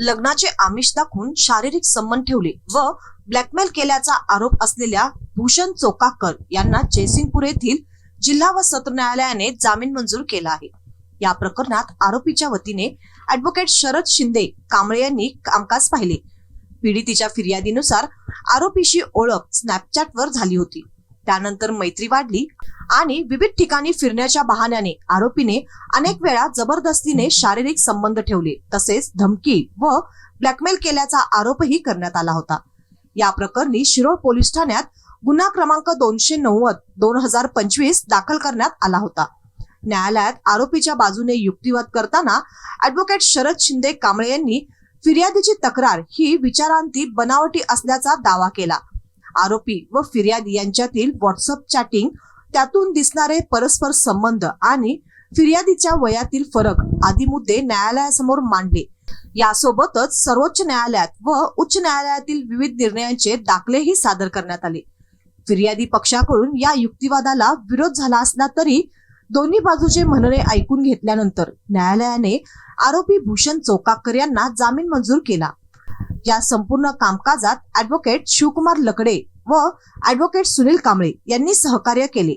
लग्नाचे आमिष दाखवून शारीरिक संबंध ठेवले व ब्लॅकमेल केल्याचा आरोप असलेल्या भूषण चोकाकर यांना जयसिंगपूर येथील जिल्हा व सत्र न्यायालयाने जामीन मंजूर केला आहे. या प्रकरणात आरोपीच्या वतीने ऍडव्होकेट शरद शिंदे कांबळे यांनी कामकाज पाहिले. पीडितीच्या फिर्यादीनुसार आरोपीशी ओळख स्नॅपचॅटवर झाली होती. त्यानंतर मैत्री वाढली आणि विविध ठिकाणी फिरण्याच्या बहाण्याने आरोपीने अनेक वेळा जबरदस्तीने शारीरिक संबंध ठेवले. तसेच धमकी व ब्लॅकमेल केल्याचा आरोपही करण्यात आला होता. या प्रकरणी शिरोळ पोलीस ठाण्यात गुन्हा क्रमांक दोनशे नव्वद दोन हजार पंचवीस दाखल करण्यात आला होता. न्यायालयात आरोपीच्या बाजूने युक्तिवाद करताना ऍडव्होकेट शरद शिंदे कांबळे यांनी फिर्यादीची तक्रार ही विचारांती बनावटी असल्याचा दावा केला. आरोपी व फिर्यादी यांच्यातील व्हॉट्सअप चॅटिंग त्यातून दिसणारे परस्पर संबंध आणि फिर्यादीच्या वयातील फरक आदी मुद्दे न्यायालयासमोर मांडले. यासोबतच सर्वोच्च न्यायालयात व उच्च न्यायालयातील विविध निर्णयांचे दाखलेही सादर करण्यात आले. फिर्यादी पक्षाकडून या युक्तिवादाला विरोध झाला असला तरी दोन्ही बाजूचे म्हणणे ऐकून घेतल्यानंतर न्यायालयाने आरोपी भूषण चौकाकर यांना जामीन मंजूर केला. या संपूर्ण कामकाजात ऍडव्होकेट शिवकुमार लकडे व ऍडव्होकेट सुनील कांबळे यांनी सहकार्य केले.